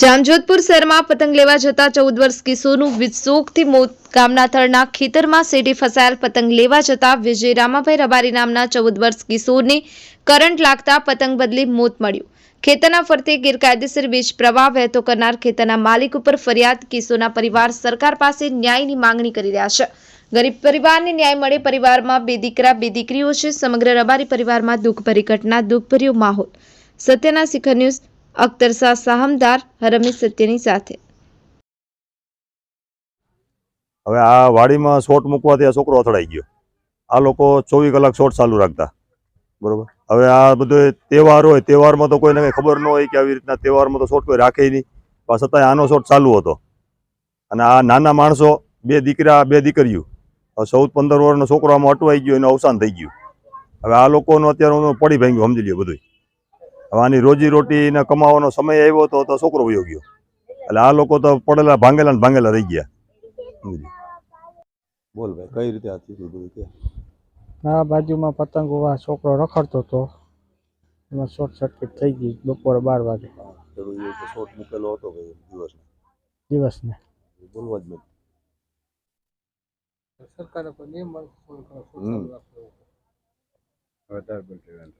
જામજોધપુર શહેરમાં પતંગ લેવા જતા ચૌદ વર્ષ કિશોરનું વિજશોકથી મોત ગામના થળના ખેતરમાં સેટી ફસાયેલ પતંગ લેવા જતા વિજય રામાભાઈ રબારી નામના ચૌદ વર્ષ કિશોરને કરંટ લાગતા પતંગ બદલી મોત મળ્યું. ખેતરના ફરતે ગેરકાયદેસર વીજ પ્રવાહ વહેતો કરનાર ખેતરના માલિક ઉપર ફરિયાદ, કિશોરના પરિવાર સરકાર પાસે ન્યાયની માંગણી કરી રહ્યા છે. ગરીબ પરિવારને ન્યાય મળે પરિવારમાં બે દીકરા, બે દીકરીઓ છે. સમગ્ર રબારી પરિવારમાં દુઃખભરી ઘટના, દુઃખભર્યો માહોલ. સત્યના શિખર ન્યૂઝ, અખ્તર શાહ સાહમદાર રમેશ સત્યની સાથે. હવે આ વાડીમાં શોટ મૂકવાથી આ છોકરો અથડાઈ ગયો. આ લોકો ચોવીસ કલાક શોટ ચાલુ રાખતા. બરોબર? હવે આ બધો તહેવાર હોય, તહેવારમાં તો કોઈને કંઈ ખબર ન હોય કે આવી રીતના તહેવારમાં તો શોટ કોઈ રાખે નહીં. પણ છતાંય આનો શોટ ચાલુ હતો. અને આ નાના માણસો, બે દીકરા, બે દીકરીઓ ચૌદ પંદર વર્ષનો છોકરો આમાં અટવાઈ ગયો એનું અવસાન થઈ ગયું. હવે આ લોકોનું અત્યારે પડી ભાંગ્યું સમજી લ્યો બધું હવે આની રોજી રોટી ને કમાવાનો સમય આવ્યો તો તો છોકરો વયો ગયો. એટલે આ લોકો તો પડેલા ભાંગેલા ને ભાંગેલા રહી ગયા. બોલ ભાઈ કઈ રીતે આ બાજુમાં બધું કે? આ બાજુમાં પતંગ ઉવા છોકરો રખડતો હતો. એમાં શોર્ટ સર્કિટ થઈ ગઈ બપોરે બાર વાગે. શોર્ટ મૂકેલો હતો ભાઈ દિવસ દિવસને. બોલવા જ નથી ಸರ್ಕಾರಕ್ಕೊಂದು ಏನು ಮಾಡ್ಬೇಕು ಹ್ಞೂ ಗೊತ್ತಾಗ್ಬಿಟ್ರಿ ಅಂತ.